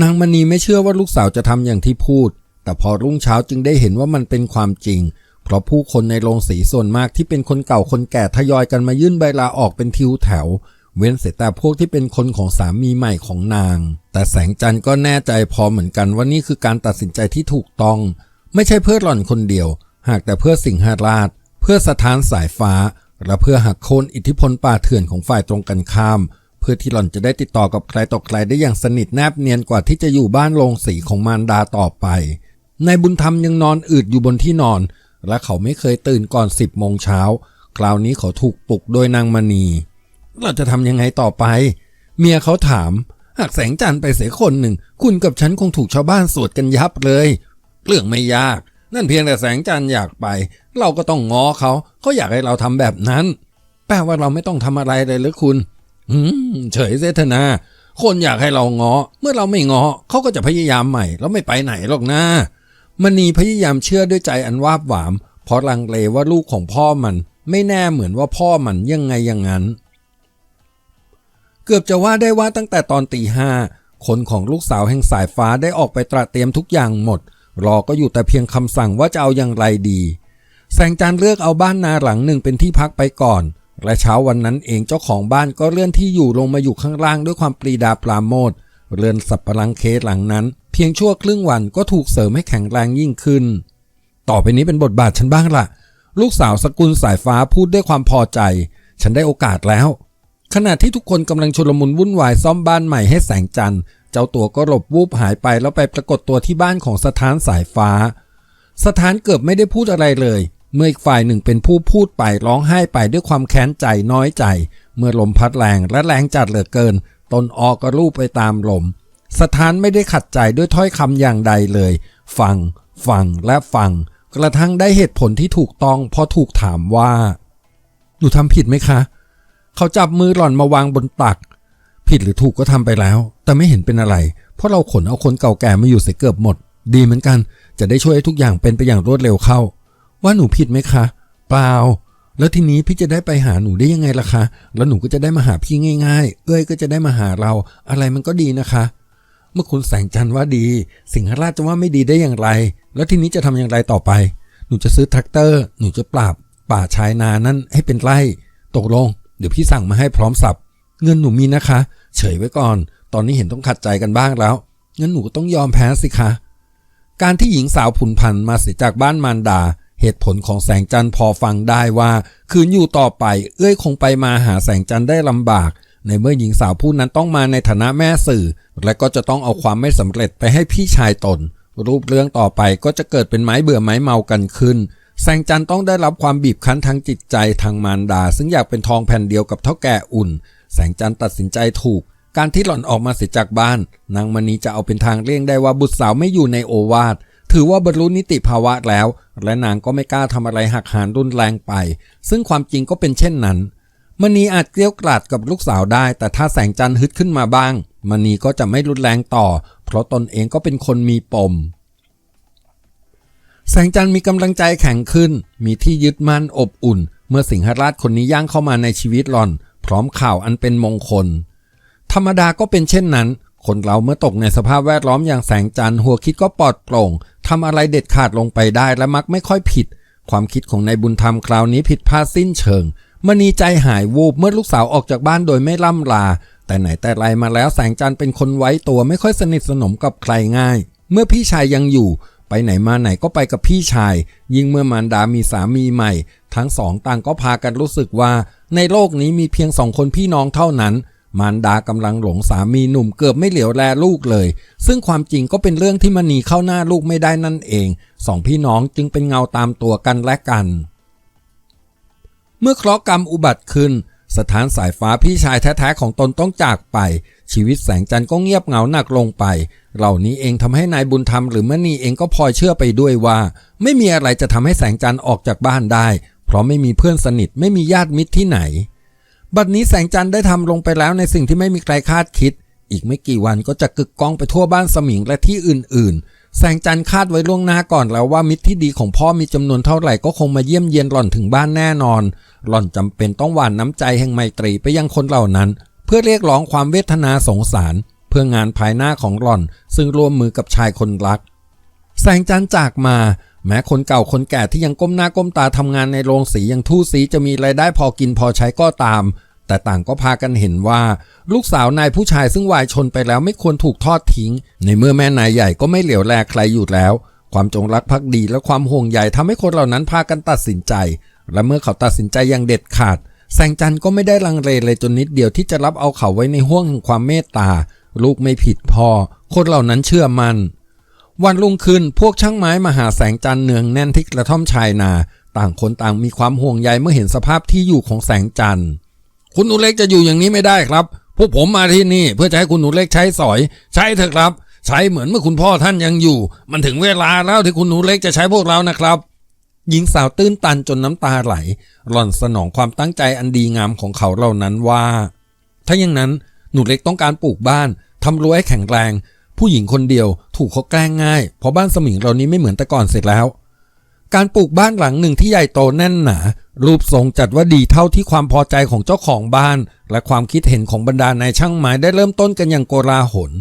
นางมณีไม่เชื่อว่าลูกสาวจะทำอย่างที่พูด แต่พอรุ่งเช้าจึงได้เห็นว่ามันเป็นความจริง เพราะผู้คนในโรงสีส่วนมากที่เป็นคนเก่าคนแก่ทยอยกันมายื่นใบลาออกเป็นทิวแถว เว้นเสียแต่พวกที่เป็นคนของสามีใหม่ของนาง แต่แสงจันทร์ก็แน่ใจพอเหมือนกันว่านี่คือการตัดสินใจที่ถูกต้อง ไม่ใช่เพื่อหล่อนคนเดียว หากแต่เพื่อสิงหราช เพื่อสถานสายฟ้า และเพื่อหักโค่นอิทธิพลป่าเถื่อนของฝ่ายตรงกันข้าม เพื่อที่หล่อนจะได้ติดต่อกับใครต่อใครได้อย่างสนิทแนบเนียนกว่าที่จะอยู่บ้านโรงสีของมารดาต่อไปนายบุญธรรมยังนอนอืดอยู่บนที่นอน และเขาไม่เคยตื่นก่อนสิบโมงเช้า คราวนี้เขาถูกปลุกโดยนางมณี เราจะทำยังไงต่อไป เมียเขาถาม หากแสงจันทร์ไปเสียคนหนึ่ง คุณกับฉันคงถูกชาวบ้านสวดกันยับเลย เรื่องไม่ยาก นั่นเพียงแต่แสงจันทร์อยากไป เราก็ต้องง้อเขาเขาอยากให้เราทำแบบนั้น แปลว่าเราไม่ต้องทำอะไรเลยหรือคุณ อืมเฉยเสถนา คนอยากให้เราง้อเมื่อเราไม่ง้อเขาก็จะพยายามใหม่แล้วไม่ไปไหนหรอกนะมณีพยายามเชื่อด้วยใจอันวาบหวาม เพราะลังเลว่าลูกของพ่อมัน ไม่แน่เหมือนว่าพ่อมันยังไงอย่างนั้น เกือบจะว่าได้ว่าตั้งแต่ตอนตีห้าคนของลูกสาวแห่งสายฟ้าได้ออกไปตระเตรียมทุกอย่างหมด รอก็อยู่แต่เพียงคำสั่งว่าจะเอาอย่างไรดี แสงจันทร์เลือกเอาบ้านนาหลังหนึ่งเป็นที่พักไปก่อน และเช้าวันนั้นเองเจ้าของบ้านก็เลื่อนที่อยู่ลงมาอยู่ข้างล่างด้วยความปรีดาปราโมทเรือนสับปะรังเคสหลังนั้น เพียงชั่วครึ่งวันก็ถูกเสริมให้แข็งแรงยิ่งขึ้น ต่อไปนี้เป็นบทบาทฉันบ้างล่ะ ลูกสาวสกุลสายฟ้าพูดด้วยความพอใจ ฉันได้โอกาสแล้ว ขณะที่ทุกคนกำลังชุลมุนวุ่นวายซ่อมบ้านใหม่ให้แสงจันทร์เจ้าตัวก็หลบวูบหายไปแล้วไปปรากฏตัวที่บ้านของสถานสายฟ้า สถานเกือบไม่ได้พูดอะไรเลย เมื่ออีกฝ่ายหนึ่งเป็นผู้พูดไปร้องไห้ไปด้วยความแค้นใจน้อยใจ เมื่อลมพัดแรงและแรงจัดเหลือเกิน ตนออกก็รูปไปตามลม สถานไม่ได้ขัดใจด้วยถ้อยคำอย่างใดเลย ฟัง ฟังและฟัง กระทั่งได้เหตุผลที่ถูกต้องพอถูกถามว่า หนูทำผิดไหมคะ เขาจับมือหล่อนมาวางบนตัก ผิดหรือถูกก็ทำไปแล้ว แต่ไม่เห็นเป็นอะไร เพราะเราขนเอาคนเก่าแก่มาอยู่เสียเกือบหมด ดีเหมือนกัน จะได้ช่วยให้ทุกอย่างเป็นไปอย่างรวดเร็วเข้า ว่าหนูผิดไหมคะ เปล่า แล้วทีนี้พี่จะได้ไปหาหนูได้ยังไงล่ะคะ แล้วหนูก็จะได้มาหาพี่ง่าย ๆ เอ้ยก็จะได้มาหาเรา อะไรมันก็ดีนะคะ เมื่อคุณแสงจันทร์ว่าดี สิงหราชจะว่าไม่ดีได้อย่างไร แล้วทีนี้จะทำอย่างไรต่อไป หนูจะซื้อแทรกเตอร์ หนูจะปราบป่าชายนานั้นให้เป็นไร่ ตกลง เดี๋ยวพี่สั่งมาให้พร้อมสับ เงินหนูมีนะคะ เฉยไว้ก่อน ตอนนี้เห็นต้องขัดใจกันบ้างแล้ว งั้นหนูก็ต้องยอมแพ้สิคะ การที่หญิงสาวผุนพันมาเสียจากบ้านมารดา เหตุผลของแสงจันทร์พอฟังได้ว่า คืนอยู่ต่อไป เอ้ยคงไปมาหาแสงจันทร์ได้ลำบาก ในเมื่อหญิงสาวผู้นั้นต้องมาในฐานะแม่สื่อ และก็จะต้องเอาความไม่สำเร็จไปให้พี่ชายตน รูปเรื่องต่อไปก็จะเกิดเป็นไม้เบื่อไม้เมากันขึ้น แสงจันทร์ต้องได้รับความบีบคั้นทางจิตใจทางมารดา ซึ่งอยากเป็นทองแผ่นเดียวกับเท่าแก่อุ่น แสงจันทร์ตัดสินใจถูกการที่หล่อนออกมาเสียจากบ้าน นางมณีจะเอาเป็นทางเลี่ยงได้ว่าบุตรสาวไม่อยู่ในโอวาท ถือว่าบรรลุนิติภาวะแล้ว และนางก็ไม่กล้าทำอะไรหักหานรุนแรงไป ซึ่งความจริงก็เป็นเช่นนั้นมณีอาจเกลี้ยวกล่อดกับลูกสาวได้ แต่ถ้าแสงจันทร์ฮึดขึ้นมาบ้างมณีก็จะไม่รุนแรงต่อ เพราะตนเองก็เป็นคนมีปม แสงจันทร์มีกำลังใจแข็งขึ้น มีที่ยึดมั่นอบอุ่น เมื่อสิงหราชคนนี้ย่างเข้ามาในชีวิตหล่อน พร้อมข่าวอันเป็นมงคล ธรรมดาก็เป็นเช่นนั้น คนเราเมื่อตกในสภาพแวดล้อมอย่างแสงจันทร์หัวคิดก็ปลอดโปร่ง ทำอะไรเด็ดขาดลงไปได้และมักไม่ค่อยผิด ความคิดของนายบุญธรรมคราวนี้ผิดพลาดสิ้นเชิงมณีใจหายวูบเมื่อลูกสาวออกจากบ้านโดยไม่ล่ำลา แต่ไหนแต่ไรมาแล้วแสงจันทร์เป็นคนไว้ตัวไม่ค่อยสนิทสนมกับใครง่าย เมื่อพี่ชายยังอยู่ ไปไหนมาไหนก็ไปกับพี่ชาย ยิ่งเมื่อมารดามีสามีใหม่ ทั้งสองต่างก็พากันรู้สึกว่า ในโลกนี้มีเพียงสองคนพี่น้องเท่านั้น มารดากำลังหลงสามีหนุ่มเกือบไม่เหลียวแลลูกเลย ซึ่งความจริงก็เป็นเรื่องที่มณีเข้าหน้าลูกไม่ได้นั่นเอง สองพี่น้องจึงเป็นเงาตามตัวกันและกัน เมื่อเคราะห์กรรมอุบัติขึ้น สถานสายฟ้าพี่ชายแท้ๆของตนต้องจากไป ชีวิตแสงจันทร์ก็เงียบเหงาหนักลงไป เหล่านี้เองทำให้นายบุญธรรมหรือมณีเองก็พลอยเชื่อไปด้วยว่า ไม่มีอะไรจะทำให้แสงจันทร์ออกจากบ้านได้ เพราะไม่มีเพื่อนสนิทไม่มีญาติมิตรที่ไหน บัดนี้แสงจันทร์ได้ทำลงไปแล้วในสิ่งที่ไม่มีใครคาดคิด อีกไม่กี่วันก็จะกึกก้องไปทั่วบ้านสมิงและที่อื่น ๆ แสงจันทร์คาดไว้ล่วงหน้าก่อนแล้วว่ามิตรที่ดีของพ่อมีจำนวนเท่าไหร่ก็คงมาเยี่ยมเยียนหล่อนถึงบ้านแน่นอน หล่อนจำเป็นต้องหว่านน้ำใจแห่งไมตรีไปยังคนเหล่านั้น เพื่อเรียกร้องความเวทนาสงสาร เพื่องานภายหน้าของหล่อน ซึ่งร่วมมือกับชายคนรัก แสงจันทร์จากมา แม้คนเก่าคนแก่ที่ยังก้มหน้าก้มตาทำงานในโรงสียังทู่สีจะมีรายได้พอกินพอใช้ก็ตาม แต่ต่างก็พากันเห็นว่า ลูกสาวนายผู้ชายซึ่งวายชนไปแล้วไม่ควรถูกทอดทิ้ง ในเมื่อแม่นายใหญ่ก็ไม่เหลียวแลใครอยู่แล้ว ความจงรักภักดีและความห่วงใยทำให้คนเหล่านั้นพากันตัดสินใจ และเมื่อเขาตัดสินใจอย่างเด็ดขาด แสงจันทร์ก็ไม่ได้ลังเลเลยจนนิดเดียวที่จะรับเอาเขาไว้ในห้วงแห่งความเมตตา ลูกไม่ผิดพอคนเหล่านั้นเชื่อมัน่น วันรุ่งขึ้นพวกช่างไม้มาหาแสงจันทร์เนืองแน่นที่กระท่อมชายนา ต่างคนต่างมีความห่วงใยเมื่อเห็นสภาพที่อยู่ของแสงจันทร์ คุณหนูเล็กจะอยู่อย่างนี้ไม่ได้ครับ พวกผมมาที่นี่เพื่อจะให้คุณหนูเล็กใช้สอย ใช้เถอะครับ ใช้เหมือนเมื่อคุณพ่อท่านยังอยู่ มันถึงเวลาแล้วที่คุณหนูเล็กจะใช้พวกเรานะครับ หญิงสาวตื้นตันจนน้ำตาไหล หล่อนสนองความตั้งใจอันดีงามของเขาเหล่านั้นว่า ถ้าอย่างนั้นหนูเล็กต้องการปลูกบ้านทำรั้วให้แข็งแรง ผู้หญิงคนเดียวถูกเขาแกล้งง่าย เพราะบ้านสมิงเรานี้ไม่เหมือนแต่ก่อนเสร็จแล้ว การปลูกบ้านหลังหนึ่งที่ใหญ่โตแน่นหนา รูปทรงจัดว่าดีเท่าที่ความพอใจของเจ้าของบ้าน และความคิดเห็นของบรรดานายช่างไม้ได้เริ่มต้นกันอย่างโกลาหล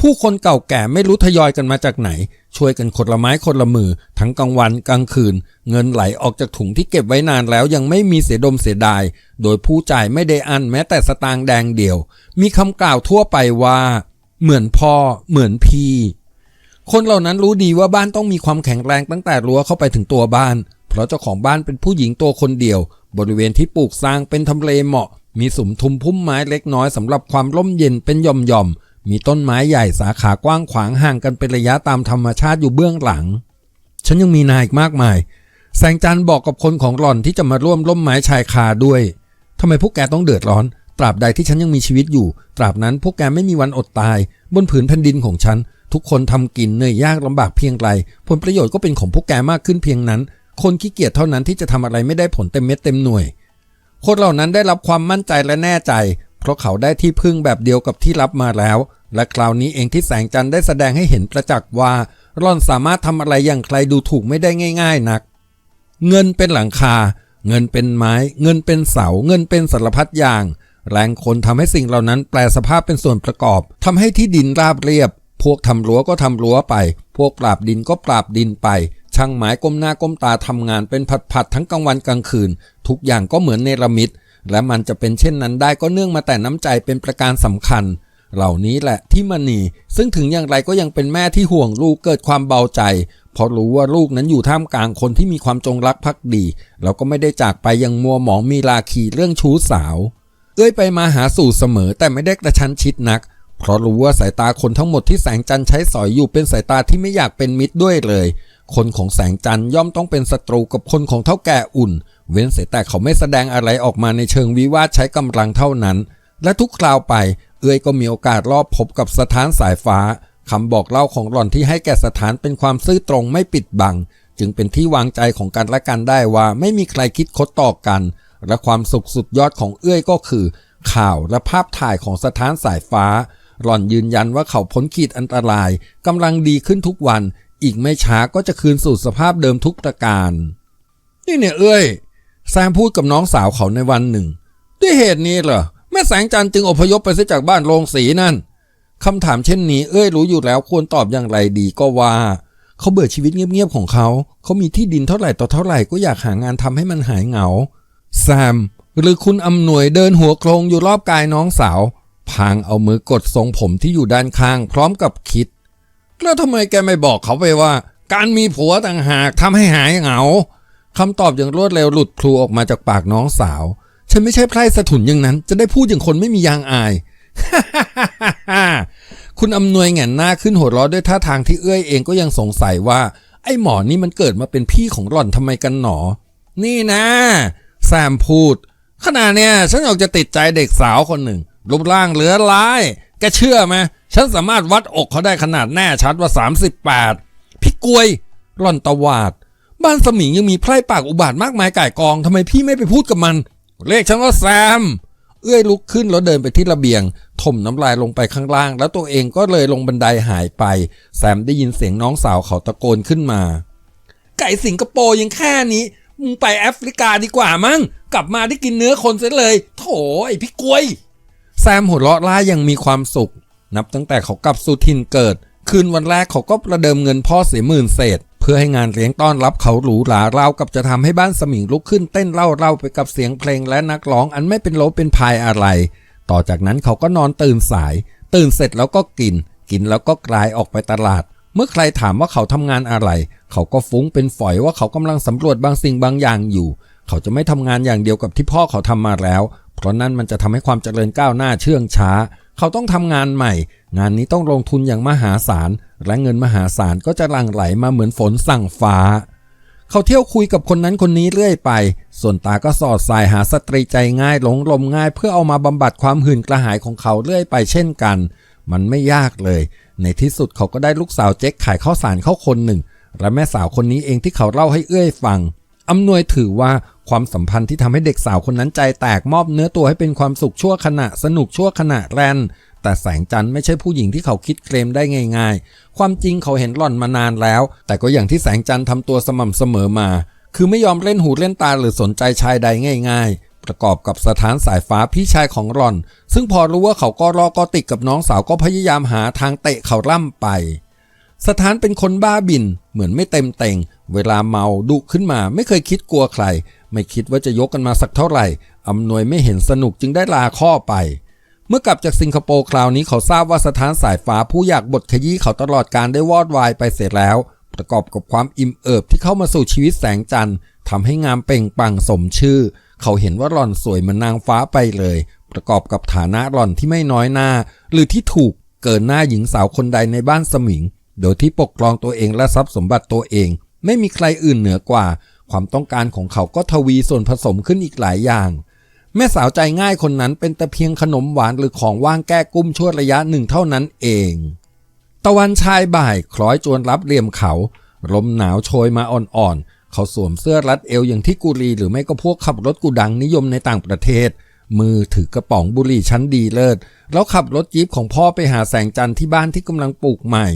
ผู้คนเก่าแก่ไม่รู้ทยอยกันมาจากไหน ช่วยกันคนละไม้คนละมือ ทั้งกลางวันกลางคืน เงินไหลออกจากถุงที่เก็บไว้นานแล้วยังไม่มีเสียดมเสียดาย โดยผู้จ่ายไม่ได้อันแม้แต่สตางค์แดงเดียว มีคำกล่าวทั่วไปว่า เหมือนพ่อ เหมือนพี่ คนเหล่านั้นรู้ดีว่าบ้านต้องมีความแข็งแรงตั้งแต่รั้วเข้าไปถึงตัวบ้าน เพราะเจ้าของบ้านเป็นผู้หญิงตัวคนเดียว บริเวณที่ปลูกสร้างเป็นทำเลเหมาะ มีสุมทุมพุ่มไม้เล็กน้อยสำหรับความร่มเย็นเป็นย่อมๆมีต้นไม้ใหญ่สาขากว้างขวางห่างกันเป็นระยะตามธรรมชาติอยู่เบื้องหลัง ฉันยังมีนายอีกมากมาย แสงจันทร์บอกกับคนของหล่อนที่จะมาร่วมร่มไม้ชายคาด้วยทำไมพวกแกต้องเดือดร้อน ตราบใดที่ฉันยังมีชีวิตอยู่ ตราบนั้นพวกแกไม่มีวันอดตาย บนผืนแผ่นดินของฉัน ทุกคนทำกินเหนื่อยยากลำบากเพียงไรผลประโยชน์ก็เป็นของพวกแกมากขึ้นเพียงนั้น คนขี้เกียจเท่านั้นที่จะทำอะไรไม่ได้ผลเต็มเม็ดเต็มหน่วย คนเหล่านั้นได้รับความมั่นใจและแน่ใจ เพราะเขาได้ที่พึ่งแบบเดียวกับที่รับมาแล้ว และคราวนี้เองที่แสงจันทร์ได้แสดงให้เห็นประจักษ์ว่าร่อนสามารถทำอะไรอย่างใครดูถูกไม่ได้ง่าย ๆ นัก เงินเป็นหลังคา เงินเป็นไม้ เงินเป็นเสา เงินเป็นสารพัดอย่าง แรงคนทำให้สิ่งเหล่านั้นแปลสภาพเป็นส่วนประกอบทำให้ที่ดินราบเรียบ พวกทำรั้วก็ทำรั้วไป พวกปราบดินก็ปราบดินไป ช่างไม้ก้มหน้าก้มตาทำงานเป็นผัดๆทั้งกลางวันกลางคืน ทุกอย่างก็เหมือนเนรมิตและมันจะเป็นเช่นนั้นได้ก็เนื่องมาแต่น้ำใจเป็นประการสำคัญ เหล่านี้แหละที่มณีซึ่งถึงอย่างไรก็ยังเป็นแม่ที่ห่วงลูกเกิดความเบาใจเพราะรู้ว่าลูกนั้นอยู่ท่ามกลางคนที่มีความจงรักภักดี แล้วก็ไม่ได้จากไปยังมัวหมองมีลาคีเรื่องชู้สาว เอื้อยไปมาหาสู่เสมอแต่ไม่ได้กระชั้นชิดนัก เพราะรู้ว่าสายตาคนทั้งหมดที่แสงจันทร์ใช้สอยอยู่เป็นสายตาที่ไม่อยากเป็นมิตรด้วยเลย คนของแสงจันทร์ย่อมต้องเป็นศัตรูกับคนของเท่าแก่อุ่น เว้นเสียแต่เขาไม่แสดงอะไรออกมาในเชิงวิวาทใช้กำลังเท่านั้น และทุกคราวไปเอื้อยก็มีโอกาสรอบพบกับสถานสายฟ้าคำบอกเล่าของหล่อนที่ให้แก่สถานเป็นความซื่อตรงไม่ปิดบัง จึงเป็นที่วางใจของกันและกันได้ว่าไม่มีใครคิดคดต่อกัน และความสุขสุดยอดของเอื้อยก็คือ ข่าวและภาพถ่ายของสถานสายฟ้า หล่อนยืนยันว่าเขาพ้นขีดอันตรายกำลังดีขึ้นทุกวัน อีกไม่ช้าก็จะคืนสู่สภาพเดิมทุกประการ นี่เนี่ยเอ้ยแซมพูดกับน้องสาวเขาในวันหนึ่ง ด้วยเหตุนี้เหรอแม่แสงจันทร์จึงอพยพไปเสียจากบ้านโรงสีนั่นคำถามเช่นนี้ เอ้ยรู้อยู่แล้วควรตอบอย่างไรดีก็ว่า เขาเบื่อชีวิตเงียบๆของเขา เขามีที่ดินเท่าไหร่ต่อเท่าไหร่ก็อยากหางานทำให้มันหายเหงา แซมหรือคุณอำนวยเดินหัวโครงอยู่รอบกายน้องสาว พางเอามือกดทรงผมที่อยู่ด้านข้างพร้อมกับคิด แล้วทำไมแกไม่บอกเขาไปว่า การมีผัวต่างหากทำให้หายเหงาคำตอบอย่างรวดเร็วหลุดพลูออกมาจากปากน้องสาว ฉันไม่ใช่ไพร่สถุนอย่างนั้น จะได้พูดอย่างคนไม่มียางอาย คุณอำนวยแหงนหน้าขึ้นหัวเราะด้วยท่าทางที่เอื้อยเองก็ยังสงสัยว่า ไอ้หมอนี่มันเกิดมาเป็นพี่ของหล่อนทำไมกันหนอ นี่นะ แซมพูด ขณะเนี้ยฉันอยากจะติดใจเด็กสาวคนหนึ่ง รูปร่างเหลือร้าย แกเชื่อไหมฉันสามารถวัดอกเขาได้ขนาดแน่ชัดว่า 38 พี่กวยร่อนตวาด บ้านสมิงยังมีไพร่ปากอุบาทมากมายก่ายกองทำไมพี่ไม่ไปพูดกับมัน เรียกฉันว่าแซม เอื้อยลุกขึ้นแล้วเดินไปที่ระเบียง ถมน้ำลายลงไปข้างล่าง แล้วตัวเองก็เลยลงบันไดหายไป แซมได้ยินเสียงน้องสาวเขาตะโกนขึ้นมา ไก่สิงคโปร์ยังแค่นี้ ไปแอฟริกาดีกว่ามั้งกลับมาได้กินเนื้อคนเสียเลย โถไอพี่กลวย แซมหัวเราะล่ายังมีความสุข นับตั้งแต่เขากลับสู่ถิ่นเกิด คืนวันแรกเขาก็ประเดิมเงินพ่อเสียหมื่นเศษ เพื่อให้งานเลี้ยงต้อนรับเขาหรูหราราวกับจะทำให้บ้านสมิงลุกขึ้นเต้นเล่าเล่าไปกับเสียงเพลงและนักร้องอันไม่เป็นโลเป็นพายอะไร ต่อจากนั้นเขาก็นอนตื่นสาย ตื่นเสร็จแล้วก็กิน กินแล้วก็กลายออกไปตลาด เมื่อใครถามว่าเขาทำงานอะไรเขาก็ฟุ้งเป็นฝอยว่าเขากำลังสำรวจบางสิ่งบางอย่างอยู่ เขาจะไม่ทำงานอย่างเดียวกับที่พ่อเขาทำมาแล้ว เพราะนั่นมันจะทำให้ความเจริญก้าวหน้าเชื่องช้า เขาต้องทำงานใหม่ งานนี้ต้องลงทุนอย่างมหาศาล และเงินมหาศาลก็จะหลั่งไหลมาเหมือนฝนสั่งฟ้า เขาเที่ยวคุยกับคนนั้นคนนี้เรื่อยไป ส่วนตาก็สอดสายหาสตรีใจง่ายหลงลมง่าย เพื่อเอามาบำบัดความหื่นกระหายของเขาเรื่อยไปเช่นกัน มันไม่ยากเลย ในที่สุดเขาก็ได้ลูกสาวเจ๊กขายข้าวสารเข้าคนหนึ่ง และแม่สาวคนนี้เองที่เขาเล่าให้เอื้อยฟังอำนวยถือว่าความสัมพันธ์ที่ทำให้เด็กสาวคนนั้นใจแตกมอบเนื้อตัวให้เป็นความสุขชั่วขณะสนุกชั่วขณะแรนแต่แสงจันทร์ไม่ใช่ผู้หญิงที่เขาคิดเคลมได้ง่ายๆ ความจริงเขาเห็นหล่อนมานานแล้ว แต่ก็อย่างที่แสงจันทร์ทำตัวสม่ำเสมอมา คือไม่ยอมเล่นหูเล่นตาหรือสนใจชายใดง่าย ๆ ประกอบกับสถานสายฟ้าพี่ชายของหล่อน ซึ่งพอรู้ว่าเขาก็รอก็ติดกับน้องสาวก็พยายามหาทางเตะเขาล่ำไป สถานเป็นคนบ้าบิน เหมือนไม่เต็มเต็งเวลาเมาดุขึ้นมา ไม่เคยคิดกลัวใคร ไม่คิดว่าจะยกกันมาสักเท่าไหร่อำนวยไม่เห็นสนุกจึงได้ลาข้อไป เมื่อกลับจากสิงคโปร์คราวนี้เขาทราบว่าสถานสายฟ้าผู้อยากบทขยี้เขาตลอดการได้วอดวายไปเสร็จแล้ว ประกอบกับความอิ่มเอิบที่เข้ามาสู่ชีวิตแสงจันทร์ทำให้งามเป่งปังสมชื่อ เขาเห็นว่าหล่อนสวยเหมือนนางฟ้าไปเลย ประกอบกับฐานะหล่อนที่ไม่น้อยหน้า หรือที่ถูกเกินหน้าหญิงสาวคนใดในบ้านสมิง โดยที่ปกครองตัวเองและทรัพย์สมบัติตัวเอง ไม่มีใครอื่นเหนือกว่า ความต้องการของเขาก็ทวีส่วนผสมขึ้นอีกหลายอย่าง แม่สาวใจง่ายคนนั้นเป็นแต่เพียงขนมหวานหรือของว่างแก้กุ้มชั่วระยะหนึ่งเท่านั้นเอง ตะวันชายบ่ายคล้อยจวนรับเหลี่ยมเขา ลมหนาวโชยมาอ่อนๆ เขาสวมเสื้อรัดเอวอย่างที่กุรีหรือไม่ก็พวกขับรถกูดังนิยมในต่างประเทศมือถือกระป๋องบุหรี่ชั้นดีเลิศ แล้วขับรถจี๊ปของพ่อไปหาแสงจันทร์ที่บ้านที่กำลังปลูกใหม่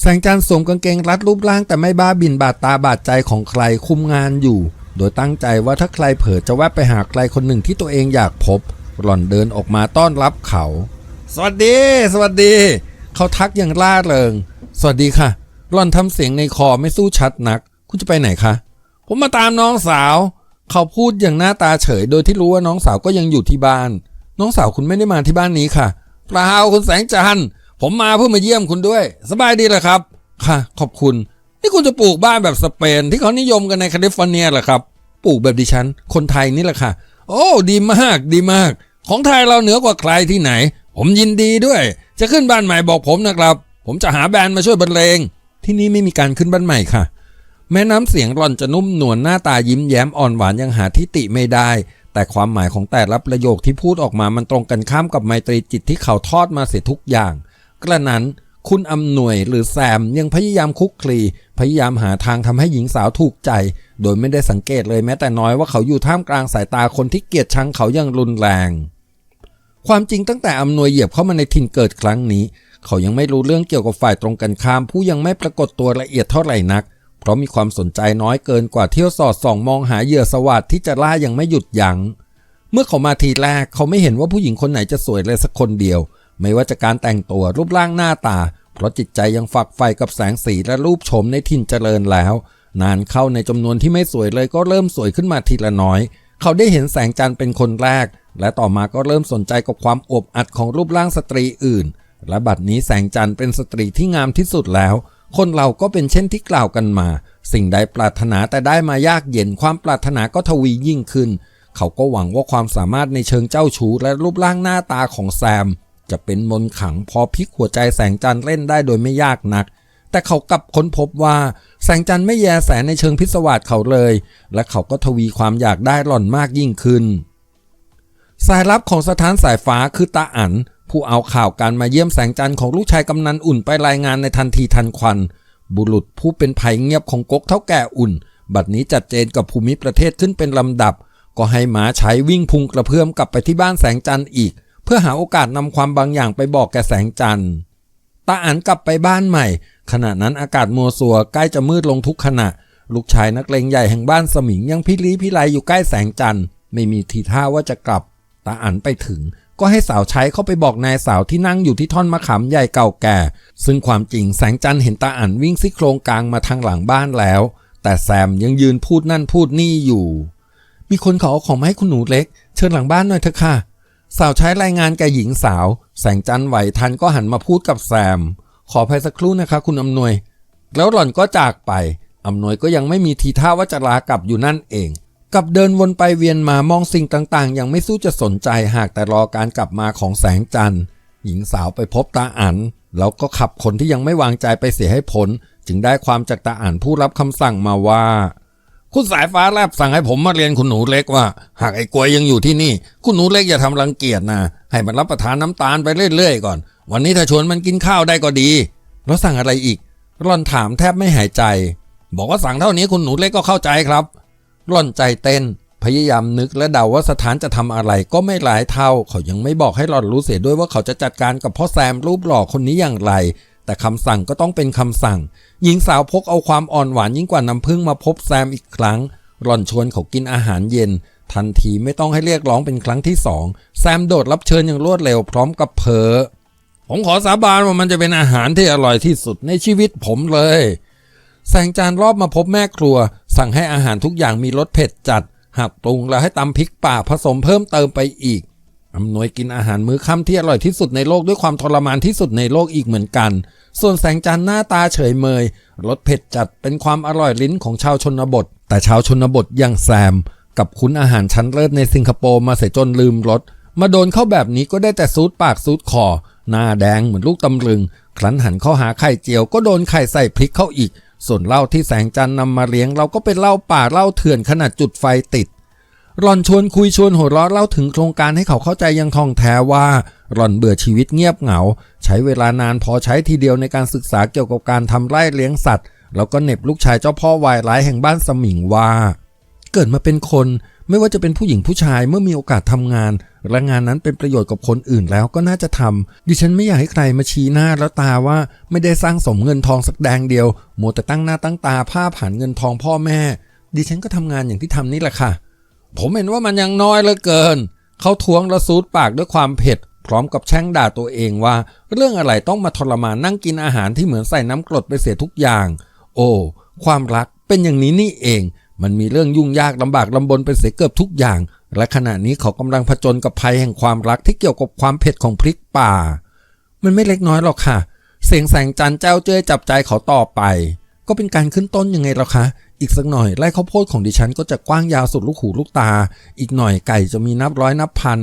แสงจันทร์สวมกางเกงรัดรูปร่างแต่ไม่บ้าบินบาดตาบาดใจของใครคุมงานอยู่ โดยตั้งใจว่าถ้าใครเผลอจะแวะไปหาใครคนหนึ่งที่ตัวเองอยากพบ หล่อนเดินออกมาต้อนรับเขา สวัสดี สวัสดี เขาทักอย่างล่าเริง สวัสดีค่ะ หล่อนทำเสียงในคอไม่สู้ชัดนัก คุณจะไปไหนคะ ผมมาตามน้องสาว เขาพูดอย่างหน้าตาเฉย โดยที่รู้ว่าน้องสาวก็ยังอยู่ที่บ้าน น้องสาวคุณไม่ได้มาที่บ้านนี้ค่ะเปล่าคุณแสงจันทร์ ผมมาเพื่อมาเยี่ยมคุณด้วย สบายดีเหรอครับ ค่ะ ขอบคุณ นี่คุณจะปลูกบ้านแบบสเปน ที่เขานิยมกันในแคลิฟอร์เนียเหรอครับ ปลูกแบบดิฉัน คนไทยนี่แหละค่ะ โอ้ ดีมาก ดีมาก ของไทยเราเหนือกว่าใครที่ไหน ผมยินดีด้วย จะขึ้นบ้านใหม่บอกผมนะครับ ผมจะหาแบรนด์มาช่วยบรรเลง ที่นี่ไม่มีการขึ้นบ้านใหม่ค่ะ แม้น้ำเสียงหล่อนจะนุ่มนวลหน้าตายิ้มแย้มอ่อนหวานยังหาทิติไม่ได้แต่ความหมายของแต่ละประโยคที่พูดออกมามันตรงกันข้ามกับไมตรีจิตที่เขาทอดมาเสียทุกอย่าง กระนั้นคุณอำนวยหรือแซมยังพยายามคุกคลี พยายามหาทางทำให้หญิงสาวถูกใจ โดยไม่ได้สังเกตเลยแม้แต่น้อยว่าเขาอยู่ท่ามกลางสายตาคนที่เกลียดชังเขาอย่างรุนแรง ความจริงตั้งแต่อำนวยเหยียบเข้ามาในถิ่นเกิดครั้งนี้ เขายังไม่รู้เรื่องเกี่ยวกับฝ่ายตรงกันข้าม ผู้ยังไม่ปรากฏตัวละเอียดเท่าไหร่นัก เพราะมีความสนใจน้อยเกินกว่าเที่ยวสอดส่องมองหาเหยื่อสวัสดที่จะล่ายังไม่หยุดยัง้งเมื่อเขามาทีแรกเขาไม่เห็นว่าผู้หญิงคนไหนจะสวยเลยสักคนเดียว ไม่ว่าจะการแต่งตัวรูปร่างหน้าตา เพราะจิตใจยังฝักใฝ่กับแสงสีและรูปโฉมในถิ่นเจริญแล้ว นานเข้าในจำนวนที่ไม่สวยเลยก็เริ่มสวยขึ้นมาทีละน้อย เขาได้เห็นแสงจันทร์เป็นคนแรก และต่อมาก็เริ่มสนใจกับความอวบอัดของรูปร่างสตรีอื่น และบัดนี้แสงจันทร์เป็นสตรีที่งามที่สุดแล้ว คนเราก็เป็นเช่นที่กล่าวกันมา สิ่งใดปรารถนาแต่ได้มายากเย็นความปรารถนาก็ทวียิ่งขึ้น เขาก็หวังว่าความสามารถในเชิงเจ้าชู้และรูปร่างหน้าตาของแซม จะเป็นมนขังพอพลิกหัวใจแสงจันทร์เล่นได้โดยไม่ยากนัก แต่เขากลับค้นพบว่าแสงจันทร์ไม่แยแสในเชิงพิศวาสเขาเลย และเขาก็ทวีความอยากได้หล่อนมากยิ่งขึ้น สายลับของสถานสายฟ้าคือตาอันผู้เอาข่าวการมาเยี่ยมแสงจันทร์ของลูกชายกำนันอุ่นไปรายงานในทันทีทันควัน บุรุษผู้เป็นภัยเงียบของก๊กเท่าแก่อุ่น บัดนี้จัดเจนกับภูมิประเทศขึ้นเป็นลำดับ ก็ให้หมาใช้วิ่งพุงกระเพื่อมกลับไปที่บ้านแสงจันทร์อีก พื่อหาโอกาสนำความบางอย่างไปบอกแกแสงจันทร์ ตาอันกลับไปบ้านใหม่ ขณะนั้นอากาศมัวสัวใกล้จะมืดลงทุกขณะ ลูกชายนักเลงใหญ่แห่งบ้านสมิงยังพิลีพิไลอยู่ใกล้แสงจันทร์ ไม่มีทีท่าว่าจะกลับ ตาอันไปถึง ก็ให้สาวใช้เข้าไปบอกนายสาวที่นั่งอยู่ที่ท่อนมะขามใหญ่เก่าแก่ ซึ่งความจริงแสงจันทร์เห็นตาอ่านวิ่งซี่โครงกลางมาทางหลังบ้านแล้ว แต่แซมยังยืนพูดนั่นพูดนี่อยู่ มีคนขอเอาของมาให้คุณหนูเล็ก เชิญหลังบ้านหน่อยเถอะค่ะ สาวใช้รายงานแก่หญิงสาว แสงจันทร์ไหวทันก็หันมาพูดกับแซมขออภัยสักครู่นะคะคุณอำนวย แล้วหล่อนก็จากไปอำนวยก็ยังไม่มีทีท่าว่าจะลากลับอยู่นั่นเองกับเดินวนไปเวียนมามองสิ่งต่างๆ ยังไม่สู้จะสนใจหากแต่รอการกลับมาของแสงจันทร์ หญิงสาวไปพบตาอันแล้วก็ขับคนที่ยังไม่วางใจไปเสียให้พ้นจึงได้ความจากตาอันผู้รับคำสั่งมาว่า คุณสายฟ้าแลบสั่งให้ผมมาเรียนคุณหนูเล็กว่า หากไอ้กลวยยังอยู่ที่นี่ คุณหนูเล็กอย่าทำรังเกียจนะให้มันรับประทานน้ำตาลไปเรื่อยๆก่อน วันนี้ถ้าชวนมันกินข้าวได้ก็ดี แล้วสั่งอะไรอีกร่อนถามแทบไม่หายใจ บอกว่าสั่งเท่านี้คุณหนูเล็กก็เข้าใจครับร่อนใจเต้น พยายามนึกและเดาว่าสถานจะทำอะไรก็ไม่หลายเท่า เขายังไม่บอกให้ร่อนรู้เสียด้วยว่าเขาจะจัดการกับพ่อแซมรูปหล่อคนนี้อย่างไร แต่คำสั่งก็ต้องเป็นคำสั่ง หญิงสาวพกเอาความอ่อนหวานยิ่งกว่าน้ำผึ้งมาพบแซมอีกครั้งร่อนชวนเขากินอาหารเย็น ทันทีไม่ต้องให้เรียกร้องเป็นครั้งที่สองแซมโดดรับเชิญอย่างรวดเร็วพร้อมกับเพอผมขอสาบานว่ามันจะเป็นอาหารที่อร่อยที่สุดในชีวิตผมเลย แสงจานรอบมาพบแม่ครัว สั่งให้อาหารทุกอย่างมีรสเผ็ดจัด หากปรุงแล้วให้ตำพริกป่าผสมเพิ่มเติมไปอีก อำนวยกินอาหารมื้อค่ำที่อร่อยที่สุดในโลกด้วยความทรมานที่สุดในโลกอีกเหมือนกัน ส่วนแสงจันทร์หน้าตาเฉยเมยรสเผ็ดจัดเป็นความอร่อยลิ้นของชาวชนบท แต่ชาวชนบทอย่างแซม กับคุ้นอาหารชั้นเลิศในสิงคโปร์มาเสียจนลืมรสมาโดนเข้าแบบนี้ก็ได้แต่ซูดปากซูดคอหน้าแดงเหมือนลูกตำลึง ครั้นหันเข้าหาไข่เจียวก็โดนไข่ใส่พริกเข้าอีก ส่วนเหล้าที่แสงจันทร์นำมาเลี้ยงเราก็เป็นเหล้าป่าเหล้าเถื่อนขนาดจุดไฟติด หล่อนชวนคุยชวนหัวเราะเล่าถึงโครงการให้เขาเข้าใจยังทองแท้ว่า หล่อนเบื่อชีวิตเงียบเหงา ใช้เวลานานพอใช้ทีเดียวในการศึกษาเกี่ยวกับการทำไร่เลี้ยงสัตว์ แล้วก็เหน็บลูกชายเจ้าพ่อวายร้ายแห่งบ้านสมิงว่า เกิดมาเป็นคนไม่ว่าจะเป็นผู้หญิงผู้ชายเมื่อมีโอกาสทำงานและงานนั้นเป็นประโยชน์กับคนอื่นแล้วก็น่าจะทำดิฉันไม่อยากให้ใครมาชี้หน้าแล้วตาว่าไม่ได้สร้างสมเงินทองสักแดงเดียวมัวแต่ตั้งหน้าตั้งตาผ้าผ่านเงินทองพ่อแม่ ดิฉันก็ทำงานอย่างที่ทำนี่แหละค่ะ ผมเห็นว่ามันยังน้อยเหลือเกิน เขาทวงและซูดปากด้วยความเผ็ด พร้อมกับแช่งด่าตัวเองว่า เรื่องอะไรต้องมาทรมานนั่งกินอาหารที่เหมือนใส่น้ำกรดไปเสียทุกอย่าง โอ้ ความรักเป็นอย่างนี้นี่เอง มันมีเรื่องยุ่งยากลำบากลำบนไปเสียเกือบทุกอย่าง และขณะนี้เขากำลังผจญกับภัยแห่งความรักที่เกี่ยวกับความเผ็ดของพริกป่า มันไม่เล็กน้อยหรอกค่ะ เสียงแสงจันทร์เจ้าเจ้ยจับใจเขาต่อไป ก็เป็นการขึ้นต้นยังไงล่ะคะ อีกสักหน่อยไร่ข้าวโพดของดิฉันก็จะกว้างยาวสุดลูกหูลูกตา อีกหน่อยไก่จะมีนับร้อยนับพัน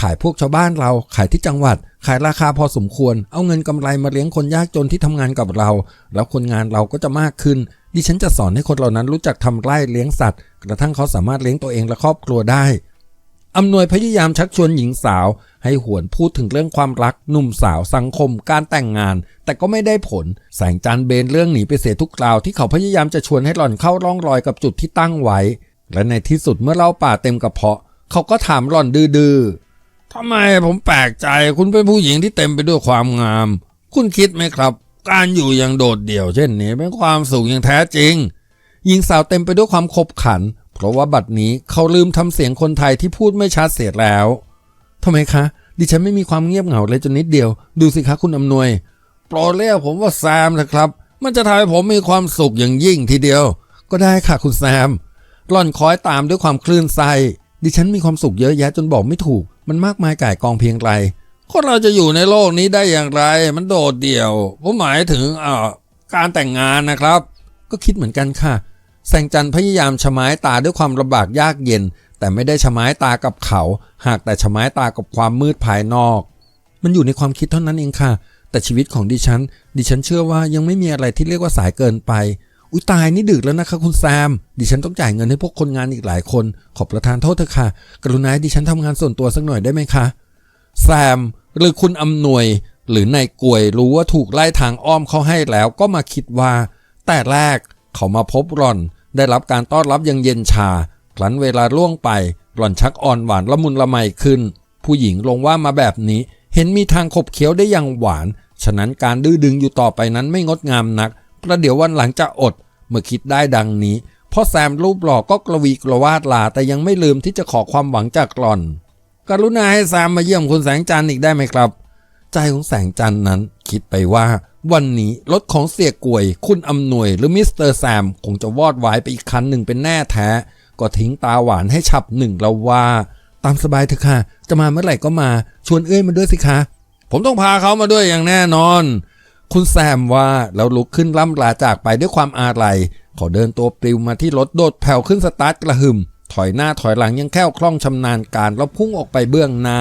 ขายพวกชาวบ้านเรา ขายที่จังหวัด ขายราคาพอสมควร เอาเงินกำไรมาเลี้ยงคนยากจนที่ทำงานกับเรา แล้วคนงานเราก็จะมากขึ้น ดิฉันจะสอนให้คนเหล่านั้นรู้จักทำไร่เลี้ยงสัตว์ กระทั่งเขาสามารถเลี้ยงตัวเองและครอบครัวได้ อำนวยพยายามชักชวนหญิงสาว ให้หวนพูดถึงเรื่องความรักหนุ่มสาวสังคมการแต่งงาน แต่ก็ไม่ได้ผล แสงจันเบนเรื่องหนีไปเสียทุกคราวที่เขาพยายามจะชวนให้หล่อนเข้าร่องรอยกับจุดที่ตั้งไว้ และในที่สุดเมื่อเล่าป่าเต็มกระเพาะ เขาก็ถามหล่อนดื้อๆทำไมผมแปลกใจคุณเป็นผู้หญิงที่เต็มไปด้วยความงาม คุณคิดไหมครับ การอยู่อย่างโดดเดี่ยวเช่นนี้เป็นความสุขอย่างแท้จริง หญิงสาวเต็มไปด้วยความขบขัน เพราะว่าบัดนี้เขาลืมทำเสียงคนไทยที่พูดไม่ชัดเสียแล้วทำไมคะ ดิฉันไม่มีความเงียบเหงาเลยจนนิดเดียว ดูสิคะคุณอำนวย โปรดเรียกผมว่าแซมนะครับ มันจะทำให้ผมมีความสุขอย่างยิ่งทีเดียว ก็ได้ค่ะคุณแซมหล่อนคอยตามด้วยความคลื่นไส้ดิฉันมีความสุขเยอะแยะจนบอกไม่ถูก มันมากมายก่ายกองเพียงไรคนเราจะอยู่ในโลกนี้ได้อย่างไร มันโดดเดี่ยวผมหมายถึงเอ่อการแต่งงานนะครับ ก็คิดเหมือนกันค่ะ แสงจันทร์พยายามชะม้ายตาด้วยความลำบากยากเย็น แต่ไม่ได้ชะม้ายตากับเขา หากแต่ชะม้ายตากับความมืดภายนอก มันอยู่ในความคิดเท่านั้นเองค่ะ แต่ชีวิตของดิฉัน ดิฉันเชื่อว่ายังไม่มีอะไรที่เรียกว่าสายเกินไป อุ้ยตายนี่ดึกแล้วนะคะคุณแซม ดิฉันต้องจ่ายเงินให้พวกคนงานอีกหลายคน ขอประทานโทษเถอะค่ะ กรุณาให้ดิฉันทำงานส่วนตัวสักหน่อยได้ไหมคะ แซมหรือคุณอำนวย หรือนายกวยรู้ว่าถูกไล่ทางอ้อมเขาให้แล้วก็มาคิดว่า แต่แรกเขามาพบหล่อน ได้รับการต้อนรับอย่างเย็นชาครั้นเวลาล่วงไปหล่อนชักอ่อนหวานละมุนละไมขึ้น ผู้หญิงลงว่ามาแบบนี้ เห็นมีทางขบเคี้ยวได้อย่างหวาน ฉะนั้นการดื้อดึงอยู่ต่อไปนั้นไม่งดงามนักประเดี๋ยววันหลังจะอด เมื่อคิดได้ดังนี้พ่อแซมรูปหล่อก็กระวีกระวาดลาแต่ยังไม่ลืมที่จะขอความหวังจากหล่อน กรุณาให้แซมมาเยี่ยมคุณแสงจันทร์อีกได้ไหมครับ ใจของแสงจันทร์นั้น คิดไปว่า วันนี้รถของเสียกวย คุณอำนวยหรือมิสเตอร์แซมคงจะวอดวายไปอีกคันหนึ่งเป็นแน่แท้ ก็ทิ้งตาหวานให้ฉับหนึ่งแล้วว่า ตามสบายเถอะค่ะ จะมาเมื่อไหร่ก็มา ชวนเอ้ยมาด้วยสิคะ ผมต้องพาเขามาด้วยอย่างแน่นอน คุณแซมว่าแล้วลุกขึ้นล่ำลาจากไปด้วยความอาลัยเขาเดินตัวปลิวมาที่รถโดดแผ่วขึ้นสตาร์ทกระหึ่มถอยหน้าถอยหลังยังแค่วคล่องชำนาญการแล้วพุ่งออกไปเบื้องหน้า